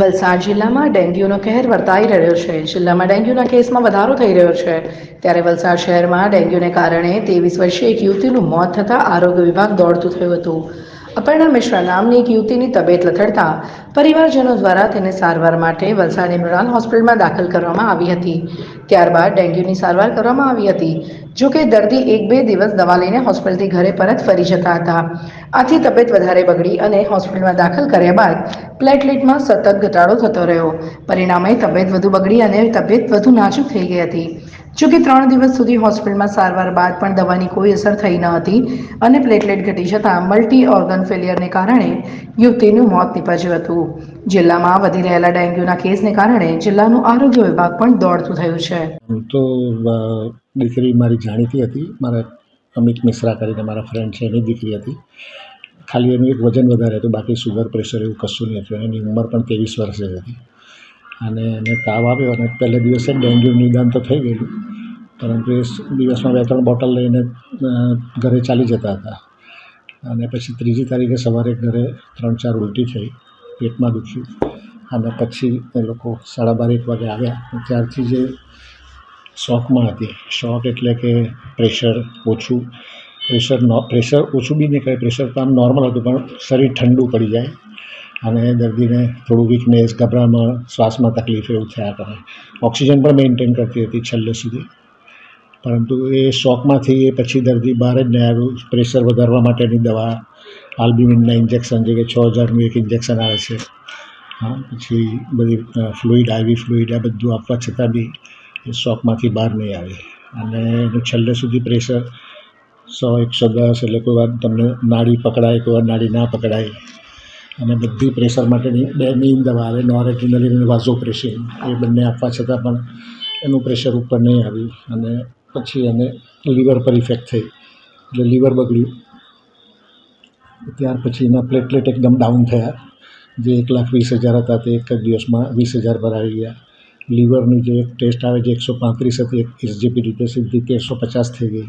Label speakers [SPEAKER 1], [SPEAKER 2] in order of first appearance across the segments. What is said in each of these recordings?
[SPEAKER 1] વલસાડ જિલ્લામાં ડેન્ગ્યુનો કહેર વર્તાઈ રહ્યો છે. જિલ્લામાં ડેન્ગ્યુના કેસમાં વધારો થઈ રહ્યો છે. ત્યારે વલસાડ શહેરમાં ડેન્ગ્યુને કારણે ત્રેવીસ વર્ષીય એક યુવતીનું મોત થતાં આરોગ્ય વિભાગ દોડતું થયું હતું. અપર્ણા મિશ્રા નામની એક યુવતીની તબિયત લથડતા પરિવારજનો દ્વારા તેને સારવાર માટે વલસાડ ઇમરાન હોસ્પિટલમાં દાખલ કરવામાં આવી હતી. ત્યારબાદ ડેન્ગ્યુની સારવાર કરવામાં આવી હતી. જો કે દર્દી એક બે દિવસ દવા લઈને હોસ્પિટલથી ઘરે પરત ફરી જતા હતા. આથી તબિયત વધારે બગડી અને હોસ્પિટલમાં દાખલ કર્યા બાદ પ્લેટલેટમાં સતત ઘટાડો થતો રહ્યો. પરિણામે તબિયત વધુ બગડી અને તબિયત વધુ નાજુક થઈ ગઈ હતી. જોકે ત્રણ દિવસ સુધી હોસ્પિટલમાં સારવાર બાદ પણ દવાની કોઈ અસર થઈ ન હતી અને પ્લેટલેટ ઘટી જતાં મલ્ટી ઓર્ગન ફેલિયરને કારણે યુવતીનું મોત નીપજ્યું હતું. જિલ્લામાં વધી રહેલા ડેન્ગ્યુના કેસને કારણે જિલ્લાનું આરોગ્ય વિભાગ પણ દોડતું થયું છે.
[SPEAKER 2] તો દીકરી મારી જાણીતી હતી. મારા અમિત મિશ્રા કરીને મારા ફ્રેન્ડ છે એની દીકરી હતી. ખાલી એનું એક વજન વધારે હતું, બાકી સુગર પ્રેશર એવું કશું નહીં હતું. એની ઉંમર પણ ત્રેવીસ વર્ષે હતી. અને એને તાવ આવ્યો અને પહેલે દિવસે ડેન્ગ્યુ નિદાન તો થઈ ગયેલું. પરંતુ એ દિવસમાં બે ત્રણ બોટલ લઈને ઘરે ચાલી જતા હતા. અને પછી ત્રીજી તારીખે સવારે ઘરે ત્રણ ચાર ઉલટી થઈ, પેટમાં દુખ્યું. અને પછી એ લોકો સાડા બાર, એક વાગે આવ્યા. ત્યારથી જે શોખમાં હતી. શોખ એટલે કે પ્રેશર ઓછું. પ્રેશર નો, પ્રેશર ઓછું બી નહીં કહે પ્રેશર તો આમ નોર્મલ હતું, પણ શરીર ઠંડુ પડી જાય. અને દર્દીને થોડું વીકનેસ ગભરામણ, શ્વાસમાં તકલીફ એવું થયા કરે. ઓક્સિજન પણ મેન્ટેન કરતી હતી છેલ્લે સુધી. પરંતુ એ શોકમાંથી એ પછી દર્દી બહાર જ નહીં આવ્યું. પ્રેશર વધારવા માટેની દવા, આલ્બ્યુમિનના ઇન્જેક્શન જે કે છ હજારનું એક ઇન્જેક્શન આવે છે. હા, પછી બધી ફ્લુઇડ આઈવી ફ્લુઇડ આ બધું આપવા છતાં બી એ શોકમાંથી બહાર નહીં આવે. અને એનું છેલ્લે સુધી પ્રેશર સો એકસો દસ એટલે કોઈ વાર તમને નાડી પકડાય, કોઈ વાર નાડી ના પકડાય. અને બધી પ્રેશર માટેની બે મેઇન દવા આવે નોરેટિનલિન અને વાઝોપ્રેશિન એ બંને આપવા છતાં પણ એનું પ્રેશર ઉપર નહીં આવ્યું અને પછી એને લીવર પર ઇફેક્ટ થઈ. એટલે લીવર બગડ્યું. ત્યાર પછી એના પ્લેટલેટ એકદમ ડાઉન થયા. જે એક લાખ વીસ હજાર હતા તે એક જ દિવસમાં વીસ હજાર પર આવી ગયા. લીવરની જે એક ટેસ્ટ આવે જે એકસો પાંત્રીસ હતી, એક એસજીપી રીતે સીધી તેરસો પચાસ થઈ ગઈ.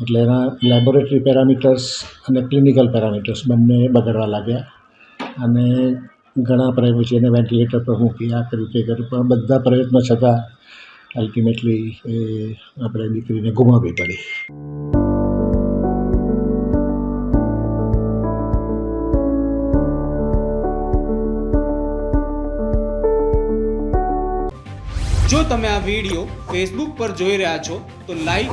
[SPEAKER 2] એટલે એના લેબોરેટરી પેરામીટર્સ અને ક્લિનિકલ પેરામીટર્સ બંને બગડવા લાગ્યા. અને ઘણા પ્રયોગો છે એને વેન્ટિલેટર પર મૂકી આ કર્યું તે કર્યું, પણ બધા પ્રયત્નો છતાં અલ્ટિમેટલી એ આપણે દીકરીને ગુમાવવી પડી.
[SPEAKER 3] જો તમે આ વીડિયો ફેસબુક પર જોઈ રહ્યા છો, તો લાઈક